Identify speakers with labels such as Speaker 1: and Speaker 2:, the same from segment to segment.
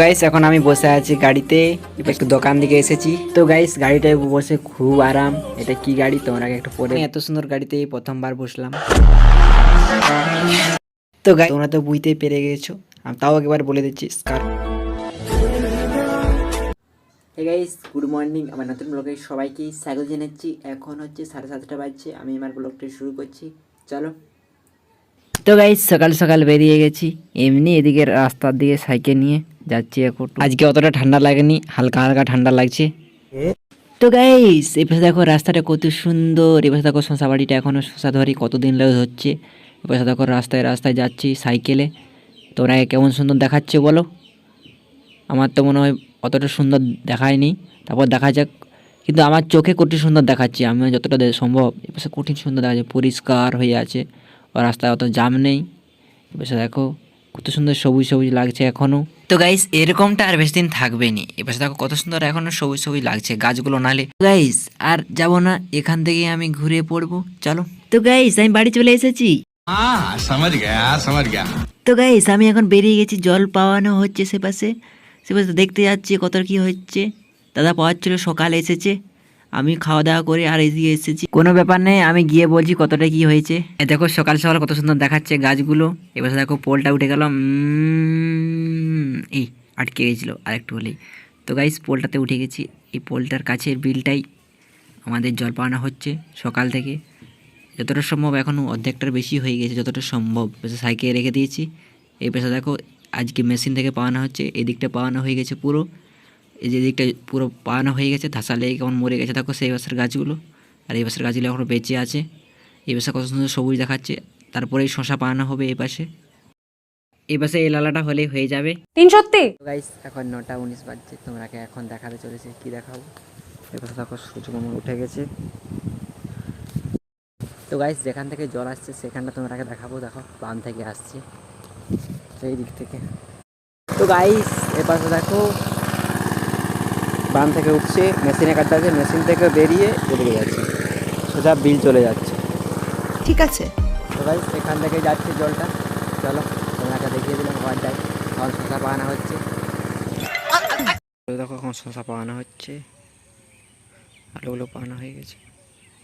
Speaker 1: Guys এখন আমি বসে আছি গাড়িতে। এবার একটু দোকান দিকে এসেছি। তো গাইস গাড়িটায় বসে খুব আরাম। এটা কি গাড়ি? তোমরা একটু পরে। এত সুন্দর গাড়িতে প্রথমবার বসলাম। তো গাইস তোমরা তো বুঝতেই পেরে গেছো। আমি তাও একবার বলে দিচ্ছি। স্কার গাইস গুড মর্নিং আমার নতুন ব্লগে সবাইকে স্বাগত জানাচ্ছি। এখন হচ্ছে সাড়ে সাতটা বাজছে। আমি আমার ব্লগটা শুরু করছি। চলো। তো গাইস সকাল সকাল বেরিয়ে গেছি। এমনি এদিকে রাস্তার দিকে সাইকেল নিয়ে। যাচ্ছি এখন। আজকে অতটা ঠান্ডা লাগেনি হালকা হালকা ঠান্ডা লাগছে। তো গাইস এপাশে দেখো রাস্তাটা কত সুন্দর এপাশে দেখো শশা বাড়িটা এখনও শশা ধরি কতদিন লাগে হচ্ছে। এপাশে দেখো রাস্তায় রাস্তায় যাচ্ছি সাইকেলে। তোমরা কেমন সুন্দর দেখাচ্ছে বলো। আমার তো মনে হয় অতটা সুন্দর দেখায়নি। তারপর দেখা যাক। কিন্তু আমার চোখে কঠিন সুন্দর দেখাচ্ছে আমি যতটা সম্ভব। এপাশে কঠিন সুন্দর দেখাচ্ছে পরিষ্কার হয়ে আছে। ও রাস্তায় অত জাম নেই। এপাশে দেখো কত সুন্দর সবুজ সবুজ লাগছে এখনও। তো গাইস এরকমটা আর বেশি দিন থাকবে নি এবার দেখো কত সুন্দর এখনও সবুজ সবুজ লাগছে গাছগুলো নালে গাইস আর যাব না এখান থেকে আমি ঘুরে পড়ব। চলো। তো গাইস আমি বাড়ি চলে এসেছি। তো গাইস আমি এখন বেরিয়ে গেছি জল পাওয়ানো হচ্ছে সে পাশে। সে পাশে দেখতে যাচ্ছি কত কি হচ্ছে। দাদা পাওয়াচ্ছিল সকালে এসেছে। আমি খাওয়া দাওয়া করে আর এদিকে এসেছি। কোনো ব্যাপার নেই আমি গিয়ে বলছি কতটা কি হয়েছে। দেখো সকাল সকাল কত সুন্দর দেখাচ্ছে গাছগুলো। এবার দেখো পোলটা উঠে গেলাম এই আটকে গেছিল আর একটু হলেই। তো গাইস পোলটাতে উঠে গেছি। এই পোলটার কাছের বিলটাই আমাদের জল পাওয়ানো হচ্ছে সকাল থেকে। যতটা সম্ভব এখনও অর্ধেকটার বেশি হয়ে গেছে, যতটা সম্ভব। সাইকেলে রেখে দিয়েছি। এই পেশা দেখো, আজকে মেশিন থেকে পাওয়ানো হচ্ছে, এদিকটা পাওয়ানো হয়ে গেছে পুরো। এই যে দিকটা পুরো পাওয়ানো হয়ে গেছে, ধাসা লেগে কেমন মরে গেছে দেখো সেই বাসের গাছগুলো। আর এই বাসের গাছগুলো এখনও বেঁচে আছে। এই পাশে কত সুন্দর সবুজ দেখাচ্ছে। তারপরে এই শশা পাওয়ানো হবে এই পাশে। এই পাশে এই লালাটা হলেই হয়ে যাবে।
Speaker 2: তিন সত্যি?
Speaker 1: গাইস এখন নটা উনিশ বাজছে তোমরাকে এখন দেখাতে চলেছে কি দেখাবো। এবার দেখো সূর্যকমল উঠে গেছে। তো গাইস যেখান থেকে জল আসছে সেখানটা তোমরাকে দেখাবো দেখো বান থেকে আসছে। সেই দিক থেকে। তো গাইস এপাশে দেখো বান থেকে উঠছে মেশিনে কাটতে আছে মেশিন থেকে বেরিয়ে এদিকে যাচ্ছে। সোজা বিল চলে যাচ্ছে।
Speaker 2: ঠিক আছে।
Speaker 1: তো গাইস এখান থেকে যাচ্ছে জলটা চলো। দেখিয়ে দিলাম ঘর এখন শসা পাওয়ানো হচ্ছে। দেখো এখন শসা পাওয়ানো হচ্ছে। আলুগুলো পাওয়ানো হয়ে গেছে।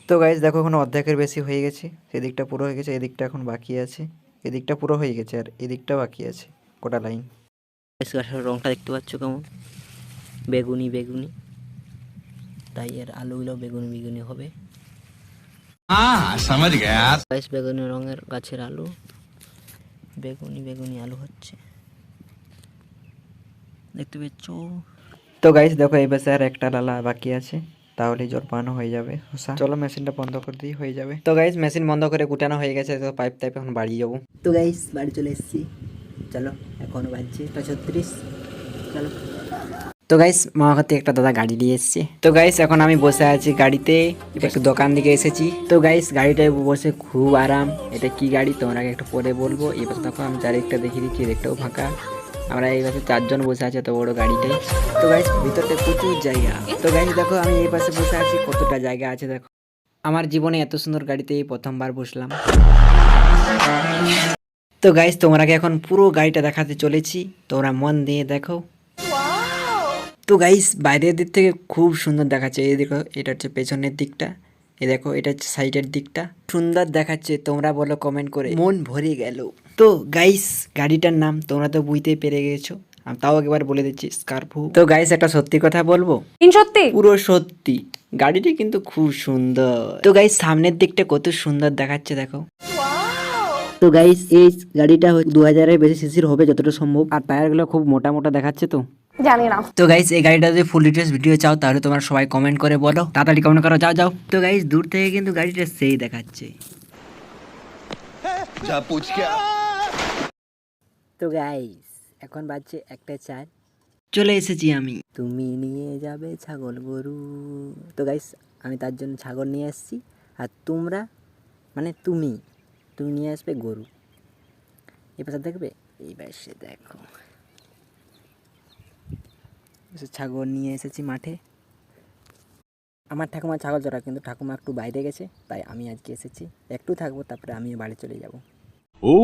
Speaker 1: তো গাইজ দেখো এখন অর্ধেকের বেশি হয়ে গেছে। সেদিকটা পুরো হয়ে গেছে এদিকটা এখন বাকি আছে। এদিকটা পুরো হয়ে গেছে আর এদিকটা বাকি আছে গোটা লাইন গাছের রঙটা দেখতে পাচ্ছ কেমন? বেগুনি বেগুনি। তাই এর আলুগুলো বেগুনি বেগুনি হবে। বেগুনি রঙের গাছের আলু। বেগুনি বেগুনি আলু হচ্ছে। দেখতে পেয়েছ? তো গাইস দেখো এই পাশে আর একটা লালা বাকি আছে। তাহলে জল পানো হয়ে যাবে চলো মেশিনটা বন্ধ করে দিই হয়ে যাবে। তো গাইস মেশিন বন্ধ করে গুটানো হয়ে গেছে তো পাইপ টাইপ এখন বাড়ি যাব তো গাইস বাড়ি চলে এসেছি। চলো এখন বাজছে ছত্রিশ চলো। তো গাইস মহাখাতে একটা দাদা গাড়ি নিয়ে এসছে। তো গাইস এখন আমি বসে আছি গাড়িতে একটু দোকান দিকে এসেছি। তো গাইস গাড়িটায় বসে খুব আরাম। এটা কি গাড়ি? তোমরা একটু পরে বলব। এবার দেখো আমি চারিদিকটা দেখিয়ে দিচ্ছি দেখতেও ফাঁকা। আমরা এই পাশে চারজন বসে আছে এত বড় গাড়িটাই তো গাইস ভিতরটা প্রচুর জায়গা। তো গাইস দেখো আমি এই পাশে বসে আছি, কতটা জায়গা আছে দেখো। আমার জীবনে এত সুন্দর গাড়িতে এই প্রথমবার বসলাম। তো গাইস তোমরাকে এখন পুরো গাড়িটা দেখাতে চলেছি। তোমরা মন দিয়ে দেখো। তো গাইস বাইরের দিক থেকে খুব সুন্দর দেখাচ্ছে। এই দেখো এটা হচ্ছে পেছনের দিকটা। এ দেখো এটা হচ্ছে সাইডের দিকটা। সুন্দর দেখাচ্ছে তোমরা বলো কমেন্ট করে। মন ভরে গেল। তো গাইস গাড়িটার নাম তোমরা তো বুঝতেই পেরে গেছো। আমি তাও একবার বলে দিচ্ছি স্কার্ফু তো গাইস একটা সত্যি কথা বলব?
Speaker 2: সত্যি?
Speaker 1: পুরো সত্যি। গাড়িটি কিন্তু খুব সুন্দর। তো গাইস সামনের দিকটা কত সুন্দর দেখাচ্ছে দেখো। তো গাইস এই গাড়িটা দু হাজারের বেশি সিসির হবে যতটা সম্ভব। আর টায়ারগুলো খুব মোটা মোটা দেখাচ্ছে তো।
Speaker 2: জানি
Speaker 1: তো গাইস এই গাড়িটা যদি ফুল ডিটেলস ভিডিও চাও তাহলে তোমার সবাই কমেন্ট করে বলো। তাড়াতাড়ি কমেন্ট করো যাও যাও। তো গাইস দূর থেকে কিন্তু গাড়িটা সেই দেখাচ্ছে। তো গাইস এখন বাজছে একটা চার। চলে এসেছি আমি। তুমি নিয়ে যাবে ছাগল গরু। তো গাইস আমি তার জন্য ছাগল নিয়ে আসছি আর তোমরা মানে তুমি তুমি নিয়ে আসবে গরু। এ পাশে দেখবে এই পাশে দেখো। ছাগল নিয়ে এসেছি মাঠে। আমার ঠাকুমা ছাগল চড়া কিন্তু ঠাকুমা একটু বাইরে গেছে তাই আমি আজকে এসেছি। একটু থাকব তারপরে আমিও বাড়ি চলে যাব। তো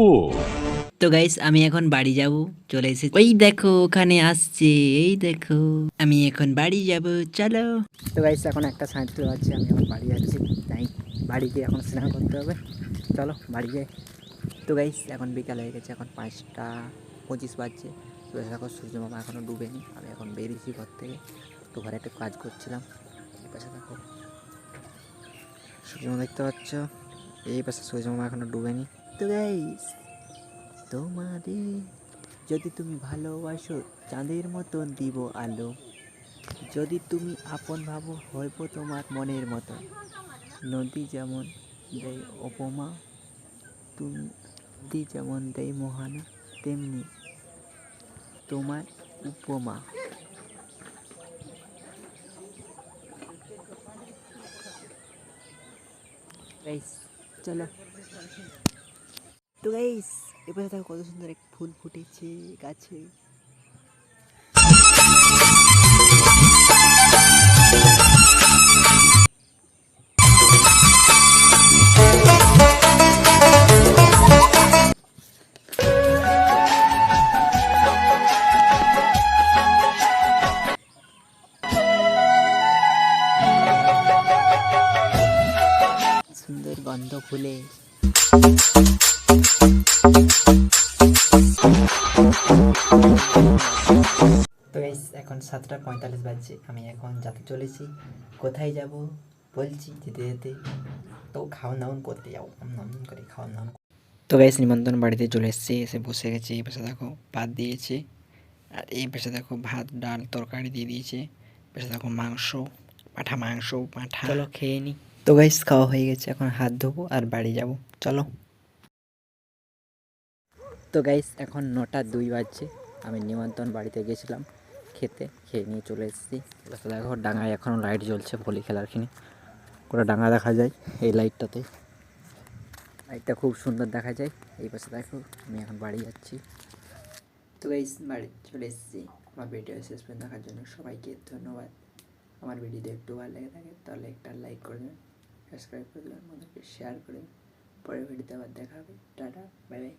Speaker 1: তো গাইস আমি এখন বাড়ি যাব চলে এসেছি। ওই দেখো ওখানে আসছে এই দেখো আমি এখন বাড়ি যাব চলো। তো গাইস এখন একটা সাঁতরে আছে আমি এখন বাড়ি যাচ্ছি তাই বাড়ি গিয়ে এখন স্নান করতে হবে। চলো বাড়ি যাই তো গাইস এখন বিকাল হয়ে গেছে এখন পাঁচটা পঁচিশ বাজছে। তো থাকো সূর্য মামা এখনও ডুবেনি, আমি এখন বেরিয়েছি ঘর থেকে। তো ঘরে একটা কাজ করছিলাম, এই পাশে দেখো। সূর্য মামা দেখতে পাচ্ছ? এই পাশে সূর্য মামা এখনও ডুবেনি। তো গাইস তোমাদের যদি তুমি ভালোবাসো, চাঁদের মতন দিব আলো। যদি তুমি আপন ভাবো, হইব তোমার মনের মতো। নদী যেমন দেয় উপমা তুমি যেমন দেয় মোহানা, তেমনি তোমার উপমা। চলো। তো গাইস এবারে দেখো কত সুন্দর এক ফুল ফুটেছে গাছে। সুন্দর গন্ধ ফুলে। তো গাইস এখন সাতটা পঁয়তাল্লিশ বাজছে। আমি এখন যাতে চলেছি। কোথায় যাব বলছি যেতে যেতে। তো খাওয়ান দাওয়ান করতে যাব। নাম করে খাওয়ান দাওয়ান তো গাইস নিমন্ত্রণ বাড়িতে চলে এসেছি। এসে বসে গেছে। এই পাশে দেখো ভাত দিয়েছে। আর এই পাশে দেখো ভাত ডাল তরকারি দিয়ে দিয়েছে। পাশে দেখো মাংস পাঠা মাংস পাঠা। চলো খেয়ে নি। তো গাইস খাওয়া হয়ে গেছে, এখন হাত ধোবো আর বাড়ি যাব। চলো। তো গাইস এখন নটা দুই বাজছে। আমি নিমন্ত্রণ বাড়িতে গেছিলাম খেতে, খেয়ে নিয়ে চলে এসেছি। দেখো, ডাঙায় এখনও লাইট জ্বলছে ভলি খেলার কিনে পুরো ডাঙা দেখা যায় এই লাইটটাতে লাইটটা খুব সুন্দর দেখা যায়। এই পাশে দেখো, আমি এখন বাড়ি যাচ্ছি। তো গাইস বাড়ি চলে এসেছি। আমার ভিডিও শেষ পর্যন্ত দেখার জন্য সবাইকে ধন্যবাদ। আমার ভিডিওতে একটু ভালো লেগে থাকে, তাহলে একটা লাইক করে দেবেন। সাবস্ক্রাইব করে দেবেন আমাদেরকে শেয়ার করে পরের ভিডিওতে আবার দেখা হবে। Tata bye bye